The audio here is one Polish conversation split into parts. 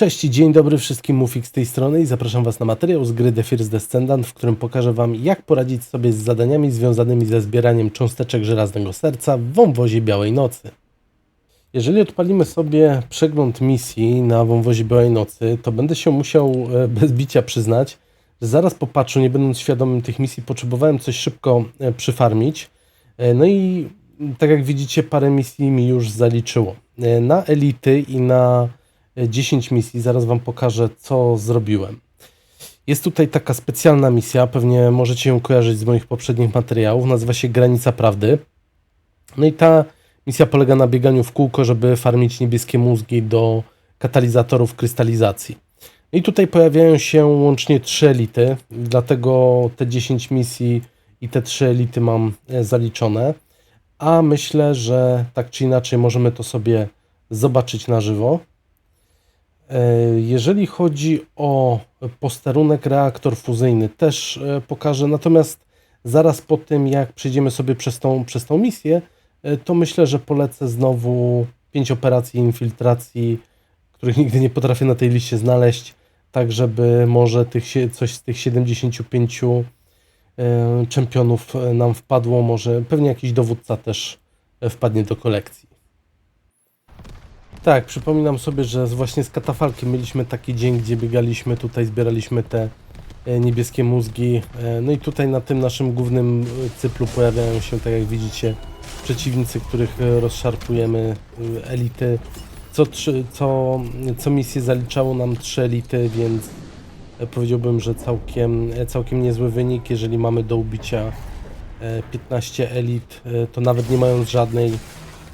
Cześć dzień dobry wszystkim, Mufik z tej strony i zapraszam Was na materiał z gry The First Descendant, w którym pokażę Wam jak poradzić sobie z zadaniami związanymi ze zbieraniem cząsteczek żelaznego serca w wąwozie Białej Nocy. Jeżeli odpalimy sobie przegląd misji na wąwozie Białej Nocy, to będę się musiał e, bez bicia przyznać, że zaraz po patchu, nie będąc świadomym tych misji, potrzebowałem coś szybko e, przyfarmić. E, No i tak jak widzicie, parę misji mi już zaliczyło. Na elity i na 10 misji zaraz Wam pokażę, co zrobiłem. Jest tutaj taka specjalna misja, pewnie możecie ją kojarzyć z moich poprzednich materiałów, nazywa się Granica Prawdy. No i ta misja polega na bieganiu w kółko, żeby farmić niebieskie mózgi do katalizatorów krystalizacji. No I tutaj pojawiają się łącznie trzy elity, dlatego te 10 misji i te trzy elity mam e, zaliczone. A myślę, że tak czy inaczej możemy to sobie zobaczyć na żywo. E, Jeżeli chodzi o posterunek reaktor fuzyjny, też e, pokażę. Natomiast zaraz po tym, jak przejdziemy sobie przez tą, przez tą misję, e, to myślę, że polecę znowu pięć operacji infiltracji, których nigdy nie potrafię na tej liście znaleźć, tak żeby może tych, coś z tych 75 e, czempionów nam wpadło. Może pewnie jakiś dowódca też wpadnie do kolekcji. Tak, przypominam sobie, że właśnie z katafalkiem mieliśmy taki dzień, gdzie biegaliśmy tutaj, zbieraliśmy te e, niebieskie mózgi. E, No i tutaj na tym naszym głównym e, cyplu pojawiają się, tak jak widzicie, przeciwnicy, których rozszarpujemy, elity. Co, co, co misję zaliczało nam trzy elity, więc powiedziałbym, że całkiem, całkiem niezły wynik. Jeżeli mamy do ubicia e, 15 elit, to nawet nie mając żadnej,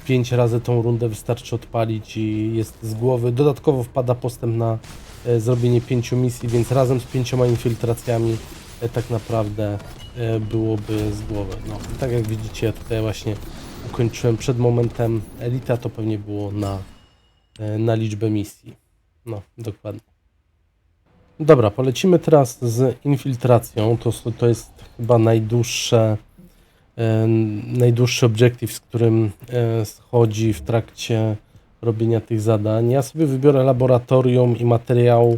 5 razy tą rundę wystarczy odpalić i jest z głowy. Dodatkowo wpada postęp na e, zrobienie 5 misji, więc razem z pięcioma infiltracjami e, tak naprawdę e, byłoby z głowy. No, tak jak widzicie, ja tutaj właśnie ukończyłem przed momentem elita, to pewnie było na, na liczbę misji. No, dokładnie. Dobra, polecimy teraz z infiltracją. To, to jest chyba najdłuższe, najdłuższy obiektyw, z którym schodzi w trakcie robienia tych zadań. Ja sobie wybiorę laboratorium i materiał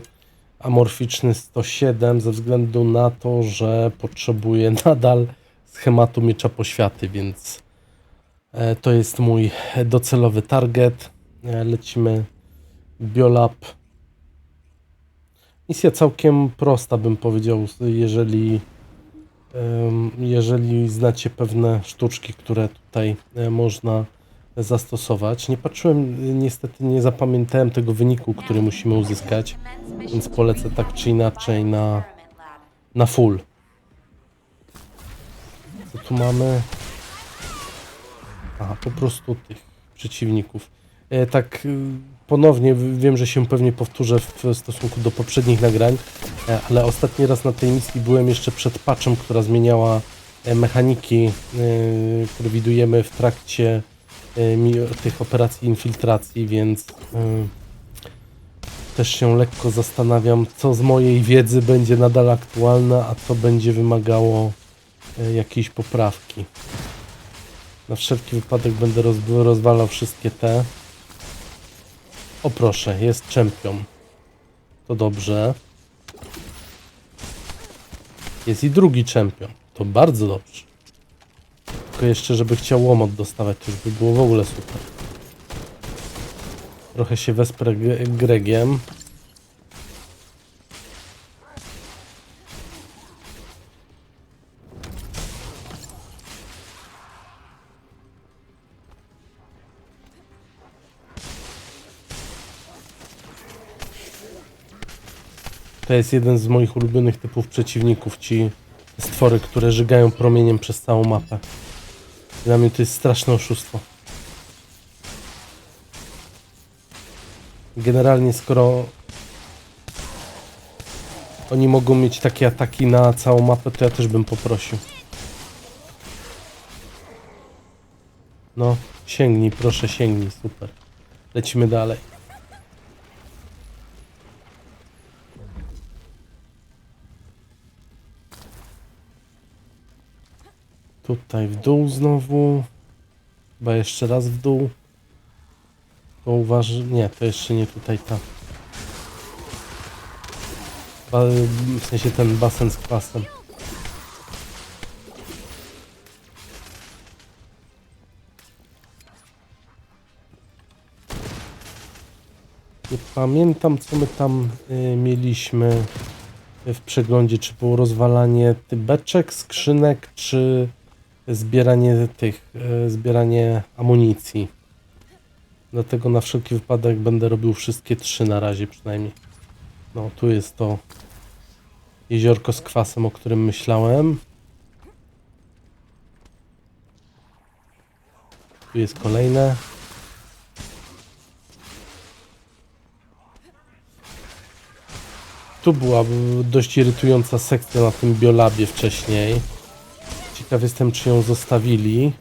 amorficzny 107 ze względu na to, że potrzebuję nadal schematu miecza poświaty, więc e, to jest mój docelowy target. E, Lecimy Biolab. Misja całkiem prosta, bym powiedział, jeżeli, jeżeli znacie pewne sztuczki, które tutaj e, można zastosować. Nie patrzyłem, y, niestety nie zapamiętałem tego wyniku, który musimy uzyskać, więc polecę tak czy inaczej na, na full. Co tu mamy? Aha, po prostu tych przeciwników. E, tak y, ponownie wiem, że się pewnie powtórzę w stosunku do poprzednich nagrań, e, ale ostatni raz na tej misji byłem jeszcze przed patchem, która zmieniała e, mechaniki, y, które widujemy w trakcie tych operacji infiltracji, więc też się lekko zastanawiam, co z mojej wiedzy będzie nadal aktualne, a co będzie wymagało jakiejś poprawki. Na wszelki wypadek będę roz, rozwalał wszystkie te. O proszę, jest czempion. To dobrze. Jest i drugi czempion. To bardzo dobrze. Tylko jeszcze, żeby chciał łomot dostawać, to już by było w ogóle super. Trochę się wesprę Gre- Gregiem. To jest jeden z moich ulubionych typów przeciwników, ci stwory, które żygają promieniem przez całą mapę. Dla mnie to jest straszne oszustwo. Generalnie skoro oni mogą mieć takie ataki na całą mapę, to ja też bym poprosił. No, sięgnij, proszę sięgnij, super. Lecimy dalej. Tutaj w dół znowu. Chyba jeszcze raz w dół. To uważ... Nie, to jeszcze nie tutaj ta. W sensie ten basen z kwasem. Nie pamiętam co my tam y, mieliśmy w przeglądzie, czy było rozwalanie ty- beczek, skrzynek, czy zbieranie tych, y, zbieranie amunicji. Dlatego na wszelki wypadek będę robił wszystkie trzy na razie przynajmniej. No, tu jest to jeziorko z kwasem, o którym myślałem. Tu jest kolejne. Tu była dość irytująca sekcja na tym biolabie wcześniej. Ciekaw jestem, czy ją zostawili.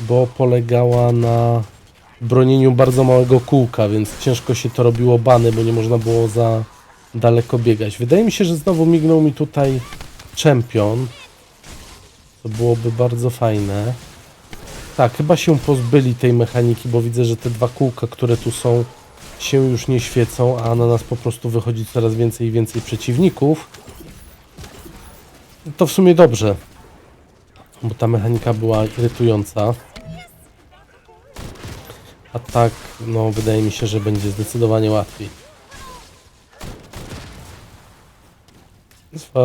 Bo polegała na bronieniu bardzo małego kółka, więc ciężko się to robiło bany, bo nie można było za daleko biegać. Wydaje mi się, że znowu mignął mi tutaj czempion. To byłoby bardzo fajne. Tak, chyba się pozbyli tej mechaniki, bo widzę, że te dwa kółka, które tu są, się już nie świecą, a na nas po prostu wychodzi coraz więcej i więcej przeciwników. To w sumie dobrze, bo ta mechanika była irytująca. A tak, no wydaje mi się, że będzie zdecydowanie łatwiej.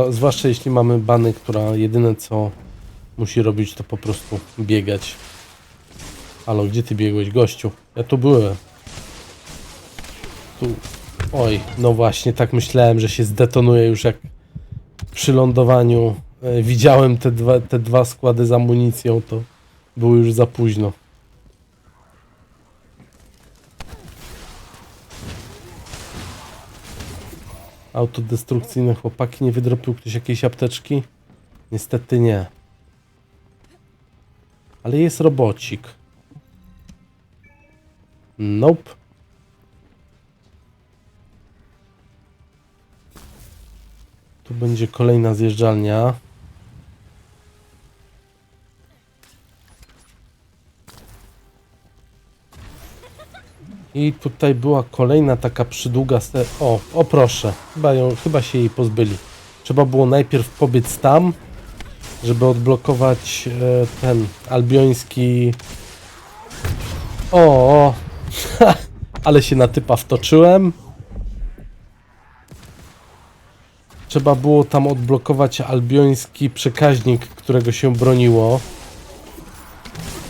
Zwłaszcza jeśli mamy bany, która jedyne co musi robić to po prostu biegać. Halo, gdzie ty biegłeś, gościu? Ja tu byłem. Tu. Oj, no właśnie, tak myślałem, że się zdetonuje już jak przy lądowaniu e, widziałem te dwa, te dwa składy z amunicją, to było już za późno. Autodestrukcyjne chłopaki, nie wydropił ktoś jakiejś apteczki? Niestety nie. Ale jest robocik. Nope. Tu będzie kolejna zjeżdżalnia. I tutaj była kolejna taka przydługa se... O, o proszę, chyba, ją, chyba się jej pozbyli. Trzeba było najpierw pobiec tam, żeby odblokować e, ten albioński... O, o. ale się na typa wtoczyłem. Trzeba było tam odblokować albioński przekaźnik, którego się broniło.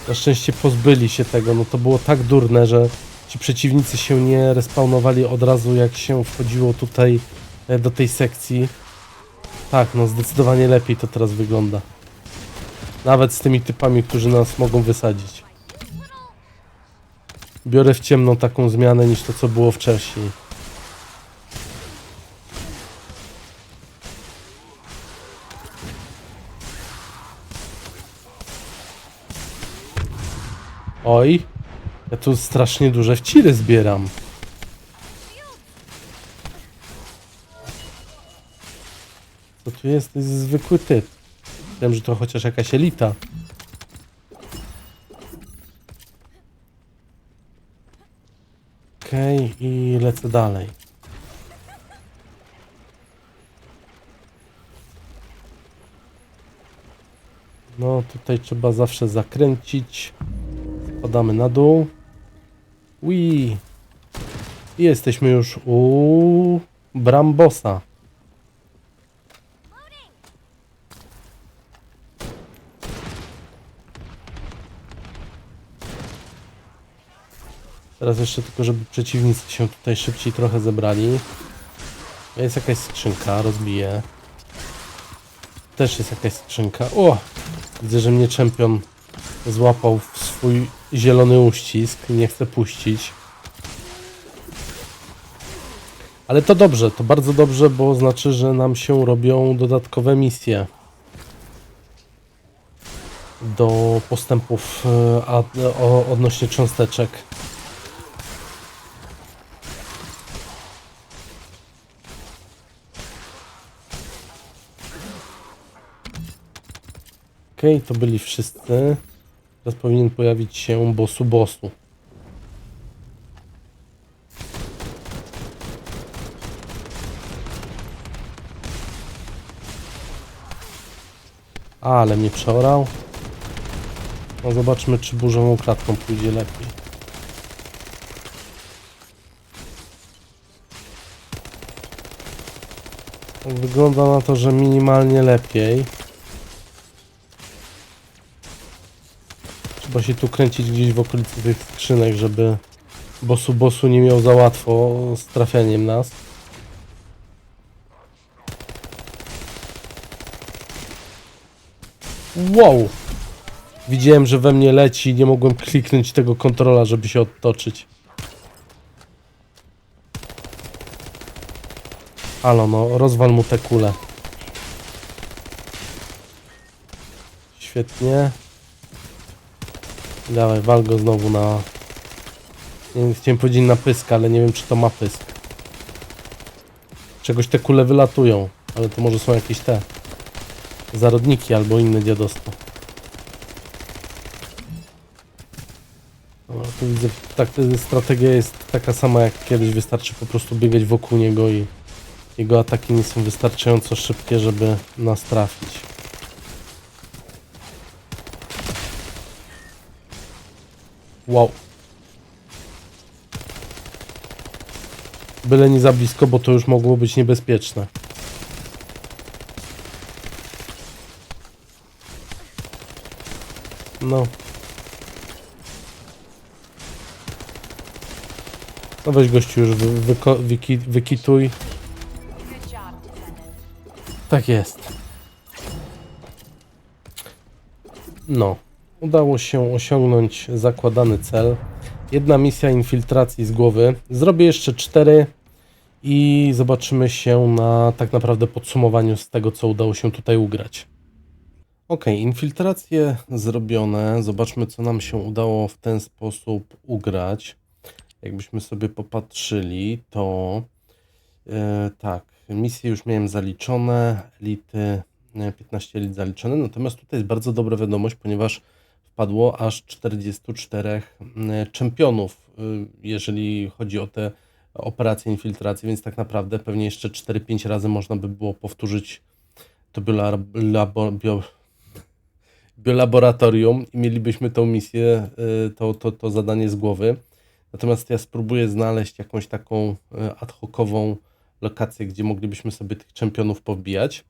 Na szczęście pozbyli się tego, no to było tak durne, że ci przeciwnicy się nie respawnowali od razu jak się wchodziło tutaj e, do tej sekcji. Tak, no zdecydowanie lepiej to teraz wygląda. Nawet z tymi typami, którzy nas mogą wysadzić. Biorę w ciemną taką zmianę niż to co było wcześniej. Oj, ja tu strasznie duże wciry zbieram. Co tu jest? To jest zwykły typ. Wiem, że to chociaż jakaś elita. Okej, i lecę dalej. No, tutaj trzeba zawsze zakręcić. Spadamy na dół. Ui. I jesteśmy już u Brambosa. Teraz jeszcze tylko, żeby przeciwnicy się tutaj szybciej trochę zebrali. Jest jakaś skrzynka, rozbiję. Też jest jakaś skrzynka. O! Widzę, że mnie czempion złapał w swój zielony uścisk. Nie chce puścić. Ale to dobrze, to bardzo dobrze, bo znaczy, że nam się robią dodatkowe misje do postępów e, a, o, odnośnie cząsteczek. Okej, to byli wszyscy. Teraz powinien pojawić się bossu bossu. Ale mnie przeorał. No zobaczmy, czy burzową klatką pójdzie lepiej. Wygląda na to, że minimalnie lepiej. Trzeba się tu kręcić gdzieś w okolicy tych skrzynek, żeby bosu bosu nie miał za łatwo z trafianiem nas. Wow! Widziałem, że we mnie leci i nie mogłem kliknąć tego kontrola, żeby się odtoczyć. Halo, no, rozwal mu te kule. Świetnie. Dawaj, wal go znowu na... Nie wiem, chciałem powiedzieć na pysk, ale nie wiem, czy to ma pysk. Czegoś te kule wylatują, ale to może są jakieś te... Zarodniki albo inne dziadostwo. No, tu widzę, tak, strategia jest taka sama jak kiedyś, wystarczy po prostu biegać wokół niego i jego ataki nie są wystarczająco szybkie, żeby nas trafić. Wow. Byle nie za blisko, bo to już mogło być niebezpieczne. No. No weź gościu już wy, wykituj. Tak jest. No. Udało się osiągnąć zakładany cel. Jedna misja infiltracji z głowy. Zrobię jeszcze cztery i zobaczymy się na tak naprawdę podsumowaniu z tego, co udało się tutaj ugrać. Ok, infiltracje zrobione. Zobaczmy, co nam się udało w ten sposób ugrać. Jakbyśmy sobie popatrzyli, to e, tak, misje już miałem zaliczone, elity, e, 15 elit zaliczone, natomiast tutaj jest bardzo dobra wiadomość, ponieważ wpadło aż 44 e, czempionów, e, jeżeli chodzi o te operacje infiltracji, więc tak naprawdę pewnie jeszcze 4-5 razy można by było powtórzyć to biolab labo bio biolaboratorium i mielibyśmy tą misję, y, to, to, to zadanie z głowy. Natomiast ja spróbuję znaleźć jakąś taką y, ad hocową lokację, gdzie moglibyśmy sobie tych czempionów powbijać.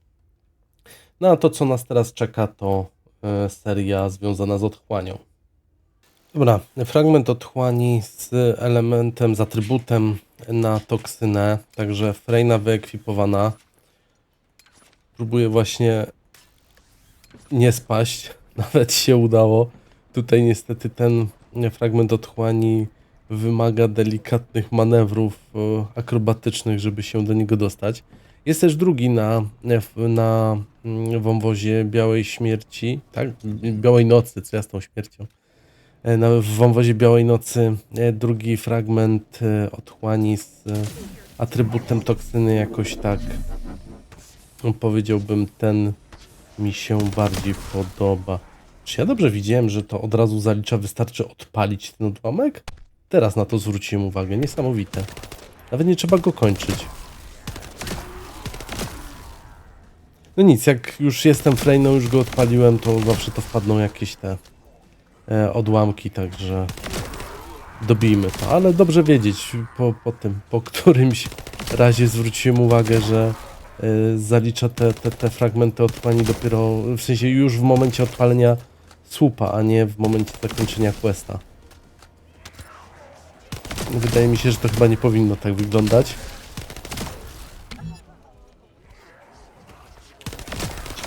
No a to, co nas teraz czeka, to y, seria związana z otchłanią. Dobra, fragment otchłani z elementem, z atrybutem na toksynę, także frejna wyekwipowana. Próbuję właśnie nie spaść. Nawet się udało. Tutaj niestety ten fragment otchłani wymaga delikatnych manewrów e, akrobatycznych, żeby się do niego dostać. Jest też drugi na, na mm, wąwozie Białej Śmierci, tak? Białej Nocy, z tą śmiercią. E, Na, w wąwozie Białej Nocy e, drugi fragment e, otchłani z atrybutem toksyny jakoś tak no, powiedziałbym ten mi się bardziej podoba. Czy ja dobrze widziałem, że to od razu zalicza, wystarczy odpalić ten odłamek? Teraz na to zwróciłem uwagę, niesamowite. Nawet nie trzeba go kończyć. No nic, jak już jestem frejną, już go odpaliłem, to zawsze to wpadną jakieś te e, odłamki, także dobijmy to. Ale dobrze wiedzieć po, po tym, po którymś razie zwróciłem uwagę, że e, zalicza te, te, te fragmenty otchłani dopiero, w sensie już w momencie odpalenia słupa, a nie w momencie zakończenia questa. Wydaje mi się, że to chyba nie powinno tak wyglądać.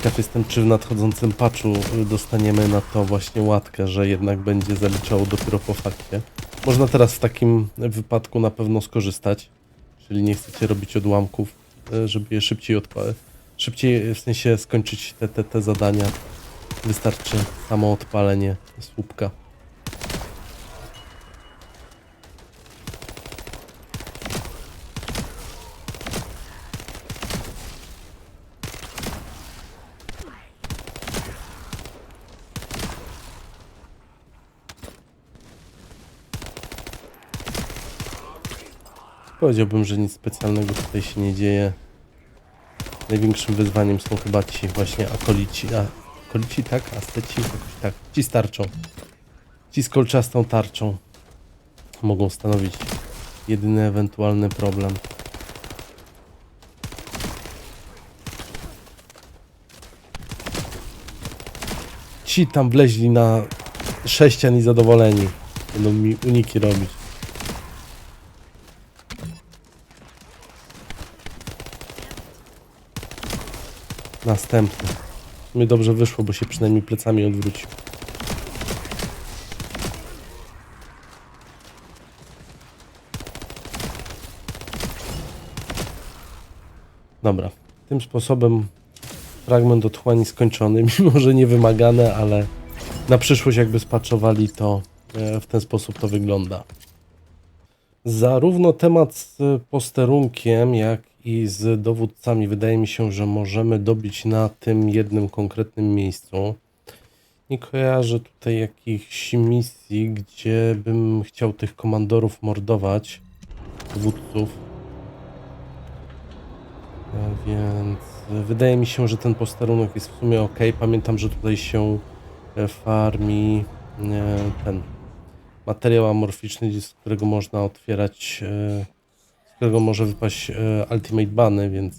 Ciekaw jestem, czy w nadchodzącym patchu y, dostaniemy na to właśnie łatkę, że jednak będzie zaliczało dopiero po fakcie. Można teraz w takim wypadku na pewno skorzystać, czyli nie chcecie robić odłamków, y, żeby je szybciej odpalić. Szybciej, w sensie skończyć te, te, te zadania. Wystarczy samo odpalenie słupka. Powiedziałbym, że nic specjalnego tutaj się nie dzieje. Największym wyzwaniem są chyba ci właśnie akolici, a, Akolici, tak? Asteci, jakoś tak. Ci z tarczą. Ci z kolczastą tarczą mogą stanowić jedyny ewentualny problem. Ci tam wleźli na sześcian i zadowoleni. Będą mi uniki robić. Następny. Mi dobrze wyszło, bo się przynajmniej plecami odwrócił. Dobra. Tym sposobem fragment otchłani skończony, mimo że niewymagane, ale na przyszłość jakby spaczowali to e, w ten sposób to wygląda. Zarówno temat z posterunkiem, jak i z dowódcami wydaje mi się, że możemy dobić na tym jednym konkretnym miejscu. Nie kojarzę tutaj jakichś misji, gdzie bym chciał tych komandorów mordować, dowódców. E, Więc wydaje mi się, że ten posterunek jest w sumie ok. Pamiętam, że tutaj się e, farmi e, ten materiał amorficzny, z którego można otwierać, którego może wypaść e, Ultimate Bany, więc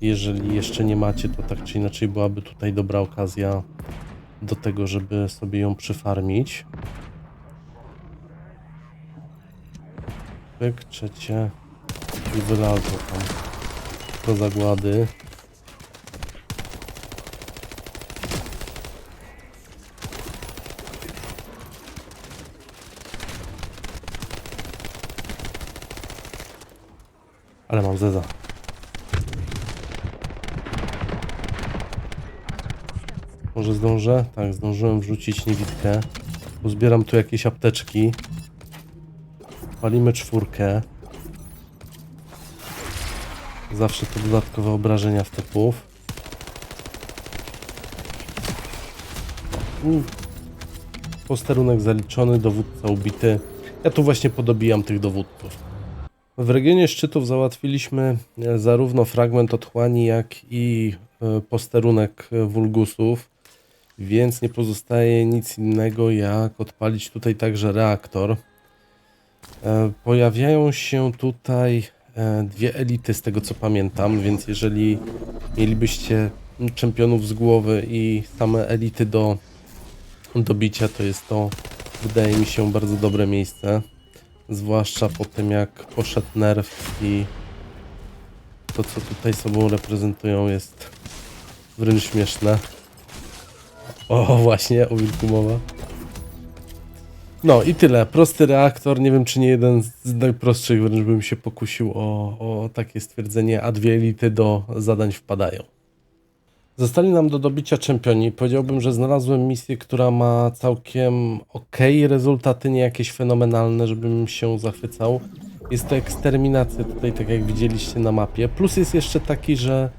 jeżeli jeszcze nie macie, to tak czy inaczej byłaby tutaj dobra okazja do tego, żeby sobie ją przyfarmić. Pyk, trzecie i wylazło tam do zagłady. Ale mam zeza. Może zdążę? Tak, zdążyłem wrzucić niewidkę. Pozbieram tu jakieś apteczki. Palimy czwórkę. Zawsze to dodatkowe obrażenia w typów. Posterunek zaliczony, dowódca ubity. Ja tu właśnie podobijam tych dowódców. W regionie szczytów załatwiliśmy e, zarówno fragment otchłani, jak i e, posterunek wulgusów, więc nie pozostaje nic innego jak odpalić tutaj także reaktor. E, Pojawiają się tutaj dwie elity z tego co pamiętam, więc jeżeli mielibyście czempionów z głowy i same elity do, do bicia, to jest to, wydaje mi się, bardzo dobre miejsce. Zwłaszcza po tym jak poszedł nerw i to co tutaj sobą reprezentują jest wręcz śmieszne. O właśnie, o wilku mowa. No i tyle. Prosty reaktor. Nie wiem, czy nie jeden z najprostszych, wręcz bym się pokusił o, o takie stwierdzenie, a dwie elity do zadań wpadają. Zostali nam do dobicia czempioni. Powiedziałbym, że znalazłem misję, która ma całkiem ok rezultaty, nie jakieś fenomenalne, żebym się zachwycał. Jest to eksterminacja tutaj, tak jak widzieliście na mapie. Plus jest jeszcze taki, że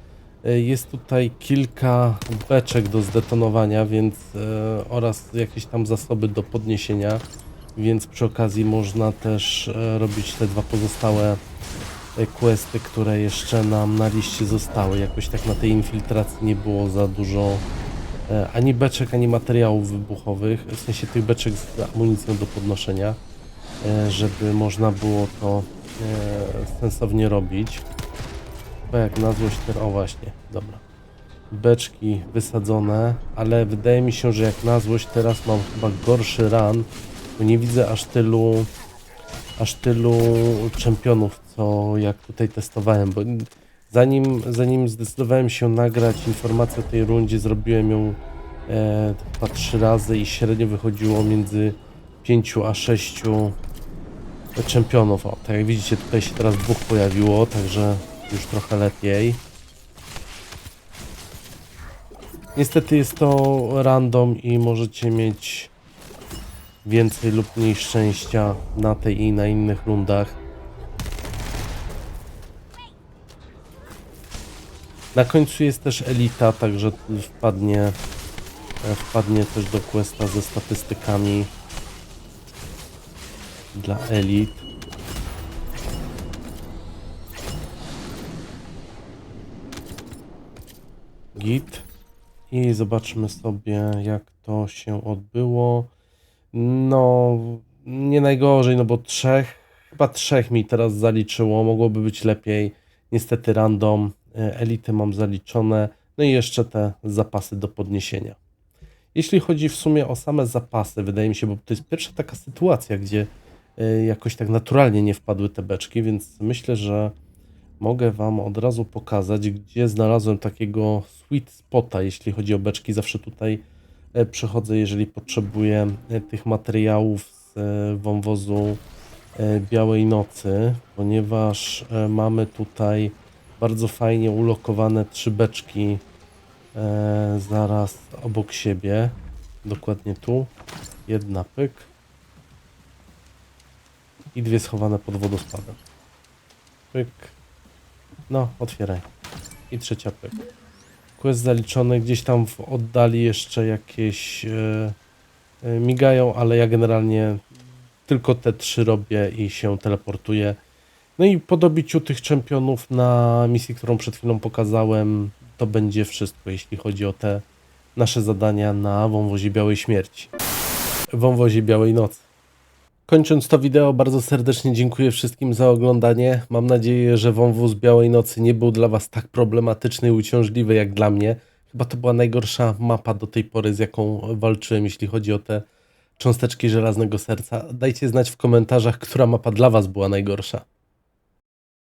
e, jest tutaj kilka beczek do zdetonowania, więc e, oraz jakieś tam zasoby do podniesienia, więc przy okazji można też e, robić te dwa pozostałe questy, które jeszcze nam na liście zostały. Jakoś tak na tej infiltracji nie było za dużo e, ani beczek, ani materiałów wybuchowych, w sensie tych beczek z amunicją do podnoszenia, e, żeby można było to e, sensownie robić. Bo jak na złość ten... O właśnie, dobra. Beczki wysadzone, ale wydaje mi się, że jak na złość teraz mam chyba gorszy run, bo nie widzę aż tylu aż tylu czempionów, co jak tutaj testowałem, bo zanim, zanim zdecydowałem się nagrać informację o tej rundzie, zrobiłem ją e, chyba trzy razy i średnio wychodziło między 5 a 6 czempionów. O, tak jak widzicie, tutaj się teraz dwóch pojawiło, także już trochę lepiej. Niestety jest to random i możecie mieć więcej lub mniej szczęścia na tej i na innych rundach. Na końcu jest też elita, także wpadnie, wpadnie też do questa ze statystykami dla elit. Git. I zobaczmy sobie, jak to się odbyło. No, nie najgorzej, no bo trzech, chyba trzech mi teraz zaliczyło. Mogłoby być lepiej. Niestety random, e, elity mam zaliczone. No i jeszcze te zapasy do podniesienia. Jeśli chodzi w sumie o same zapasy, wydaje mi się, bo to jest pierwsza taka sytuacja, gdzie e, jakoś tak naturalnie nie wpadły te beczki, więc myślę, że mogę Wam od razu pokazać, gdzie znalazłem takiego sweet spota, jeśli chodzi o beczki. Zawsze tutaj e, przychodzę, jeżeli potrzebuję e, tych materiałów z e, wąwozu Białej Nocy, ponieważ mamy tutaj bardzo fajnie ulokowane trzy beczki zaraz obok siebie. Dokładnie tu. Jedna pyk. I dwie schowane pod wodospadem. Pyk. No, otwieraj. I trzecia pyk. Quest zaliczony, gdzieś tam w oddali jeszcze jakieś e, e, migają, ale ja generalnie tylko te trzy robię i się teleportuję. No i po dobiciu tych czempionów na misji, którą przed chwilą pokazałem, to będzie wszystko, jeśli chodzi o te nasze zadania na wąwozie Białej Śmierci. Wąwozie Białej Nocy. Kończąc to wideo, bardzo serdecznie dziękuję wszystkim za oglądanie. Mam nadzieję, że wąwóz Białej Nocy nie był dla Was tak problematyczny i uciążliwy jak dla mnie. Chyba to była najgorsza mapa do tej pory, z jaką walczyłem, jeśli chodzi o te cząsteczki żelaznego serca. Dajcie znać w komentarzach, która mapa dla Was była najgorsza.